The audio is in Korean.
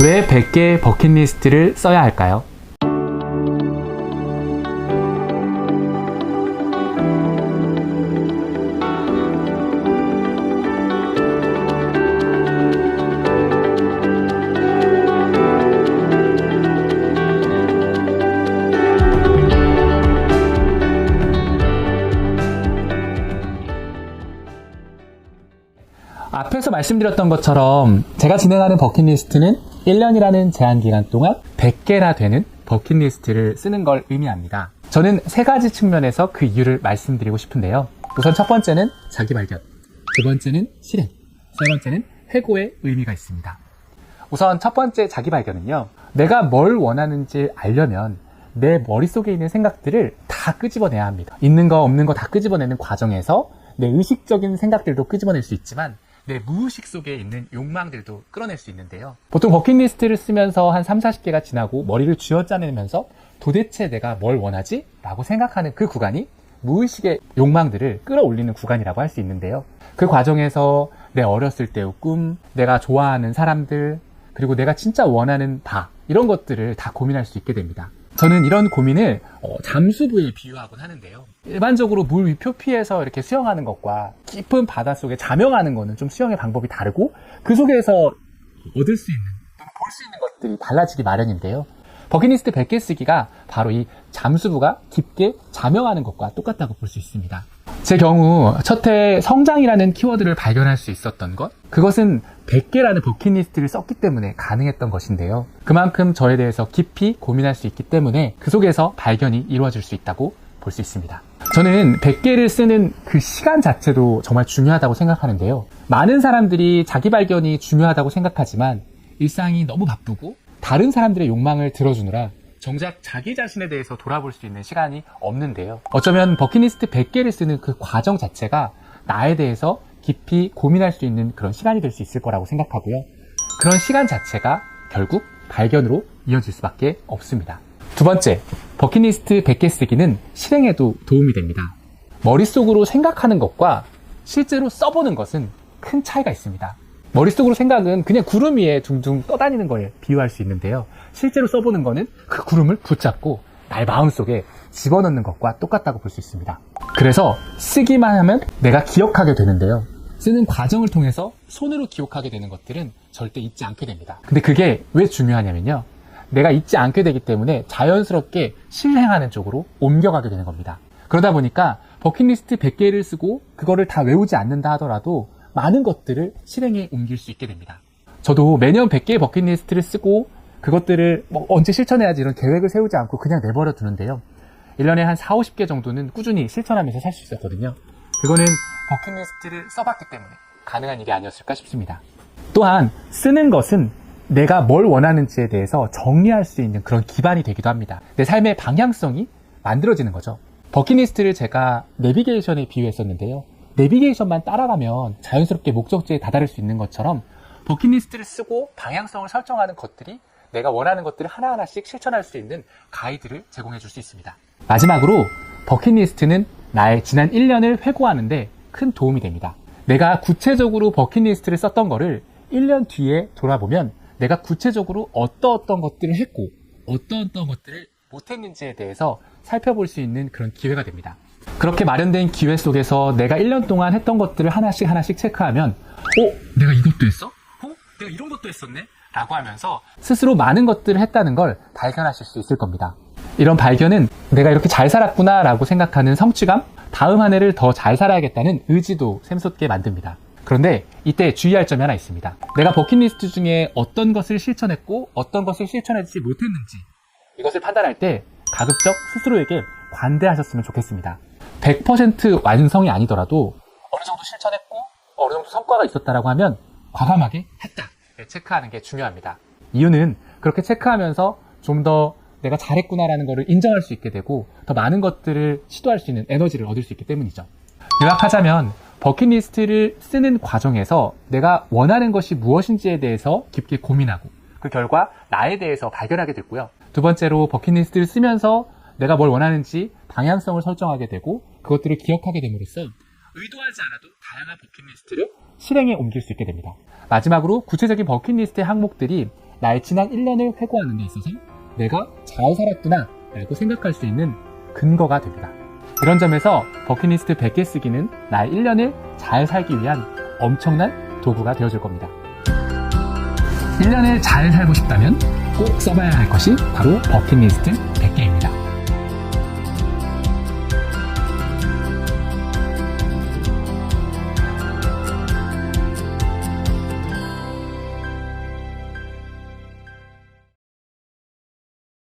왜 100개의 버킷리스트를 써야 할까요? 앞에서 말씀드렸던 것처럼 제가 진행하는 버킷리스트는 1년이라는 제한 기간 동안 100개나 되는 버킷리스트를 쓰는 걸 의미합니다. 저는 세 가지 측면에서 그 이유를 말씀드리고 싶은데요. 우선 첫 번째는 자기 발견, 두 번째는 실행, 세 번째는 해고의 의미가 있습니다. 우선 첫 번째 자기 발견은요. 내가 뭘 원하는지 알려면 내 머릿속에 있는 생각들을 다 끄집어내야 합니다. 있는 거 없는 거 다 끄집어내는 과정에서 내 의식적인 생각들도 끄집어낼 수 있지만 내 무의식 속에 있는 욕망들도 끌어낼 수 있는데요. 보통 버킷리스트를 쓰면서 한 3, 40개가 지나고 머리를 쥐어짜내면서 도대체 내가 뭘 원하지? 라고 생각하는 그 구간이 무의식의 욕망들을 끌어올리는 구간이라고 할 수 있는데요. 그 과정에서 내 어렸을 때의 꿈, 내가 좋아하는 사람들, 그리고 내가 진짜 원하는 바, 이런 것들을 다 고민할 수 있게 됩니다. 저는 이런 고민을 어, 잠수부에 비유하곤 하는데요. 일반적으로 물 위 표피에서 이렇게 수영하는 것과 깊은 바닷속에 자명하는 것은 좀 수영의 방법이 다르고 그 속에서 얻을 수 있는, 볼수 있는 것들이 달라지기 마련인데요. 버킷리스트 100개 쓰기가 바로 이 잠수부가 깊게 자명하는 것과 똑같다고 볼 수 있습니다. 제 경우 첫 해 성장이라는 키워드를 발견할 수 있었던 것 그것은 100개라는 버킷리스트를 썼기 때문에 가능했던 것인데요. 그만큼 저에 대해서 깊이 고민할 수 있기 때문에 그 속에서 발견이 이루어질 수 있다고 볼 수 있습니다. 저는 100개를 쓰는 그 시간 자체도 정말 중요하다고 생각하는데요. 많은 사람들이 자기 발견이 중요하다고 생각하지만 일상이 너무 바쁘고 다른 사람들의 욕망을 들어주느라 정작 자기 자신에 대해서 돌아볼 수 있는 시간이 없는데요. 어쩌면 버킷리스트 100개를 쓰는 그 과정 자체가 나에 대해서 깊이 고민할 수 있는 그런 시간이 될 수 있을 거라고 생각하고요. 그런 시간 자체가 결국 발견으로 이어질 수밖에 없습니다. 두 번째, 버킷리스트 100개 쓰기는 실행에도 도움이 됩니다. 머릿속으로 생각하는 것과 실제로 써보는 것은 큰 차이가 있습니다. 머릿속으로 생각은 그냥 구름 위에 둥둥 떠다니는 거에 비유할 수 있는데요. 실제로 써보는 거는 그 구름을 붙잡고 나의 마음속에 집어넣는 것과 똑같다고 볼 수 있습니다. 그래서 쓰기만 하면 내가 기억하게 되는데요. 쓰는 과정을 통해서 손으로 기억하게 되는 것들은 절대 잊지 않게 됩니다. 근데 그게 왜 중요하냐면요. 내가 잊지 않게 되기 때문에 자연스럽게 실행하는 쪽으로 옮겨가게 되는 겁니다. 그러다 보니까 버킷리스트 100개를 쓰고 그거를 다 외우지 않는다 하더라도 많은 것들을 실행에 옮길 수 있게 됩니다. 저도 매년 100개의 버킷리스트를 쓰고 그것들을 뭐 언제 실천해야지 이런 계획을 세우지 않고 그냥 내버려 두는데요. 1년에 한 4, 50개 정도는 꾸준히 실천하면서 살 수 있었거든요. 그거는 버킷리스트를 써봤기 때문에 가능한 일이 아니었을까 싶습니다. 또한 쓰는 것은 내가 뭘 원하는지에 대해서 정리할 수 있는 그런 기반이 되기도 합니다. 내 삶의 방향성이 만들어지는 거죠. 버킷리스트를 제가 내비게이션에 비유했었는데요. 내비게이션만 따라가면 자연스럽게 목적지에 다다를 수 있는 것처럼 버킷리스트를 쓰고 방향성을 설정하는 것들이 내가 원하는 것들을 하나하나씩 실천할 수 있는 가이드를 제공해 줄 수 있습니다. 마지막으로 버킷리스트는 나의 지난 1년을 회고하는데 큰 도움이 됩니다. 내가 구체적으로 버킷리스트를 썼던 거를 1년 뒤에 돌아보면 내가 구체적으로 어떠 어떤 것들을 했고 어떠 어떤 것들을 못했는지에 대해서 살펴볼 수 있는 그런 기회가 됩니다. 그렇게 마련된 기회 속에서 내가 1년 동안 했던 것들을 하나씩 하나씩 체크하면 어? 내가 이것도 했어? 어? 내가 이런 것도 했었네? 라고 하면서 스스로 많은 것들을 했다는 걸 발견하실 수 있을 겁니다. 이런 발견은 내가 이렇게 잘 살았구나 라고 생각하는 성취감, 다음 한 해를 더 잘 살아야겠다는 의지도 샘솟게 만듭니다. 그런데 이때 주의할 점이 하나 있습니다. 내가 버킷리스트 중에 어떤 것을 실천했고 어떤 것을 실천하지 못했는지 이것을 판단할 때 가급적 스스로에게 관대하셨으면 좋겠습니다. 100% 완성이 아니더라도 어느 정도 실천했고 어느 정도 성과가 있었다라고 하면 과감하게 했다 체크하는 게 중요합니다. 이유는 그렇게 체크하면서 좀 더 내가 잘했구나라는 것을 인정할 수 있게 되고 더 많은 것들을 시도할 수 있는 에너지를 얻을 수 있기 때문이죠. 요약하자면 버킷리스트를 쓰는 과정에서 내가 원하는 것이 무엇인지에 대해서 깊게 고민하고 그 결과 나에 대해서 발견하게 됐고요. 두 번째로 버킷리스트를 쓰면서 내가 뭘 원하는지 방향성을 설정하게 되고 그것들을 기억하게 됨으로써 의도하지 않아도 다양한 버킷리스트를 실행에 옮길 수 있게 됩니다. 마지막으로 구체적인 버킷리스트의 항목들이 나의 지난 1년을 회고하는 데 있어서 내가 잘 살았구나 라고 생각할 수 있는 근거가 됩니다. 이런 점에서 버킷리스트 100개 쓰기는 나의 1년을 잘 살기 위한 엄청난 도구가 되어줄 겁니다. 1년을 잘 살고 싶다면 꼭 써봐야 할 것이 바로 버킷리스트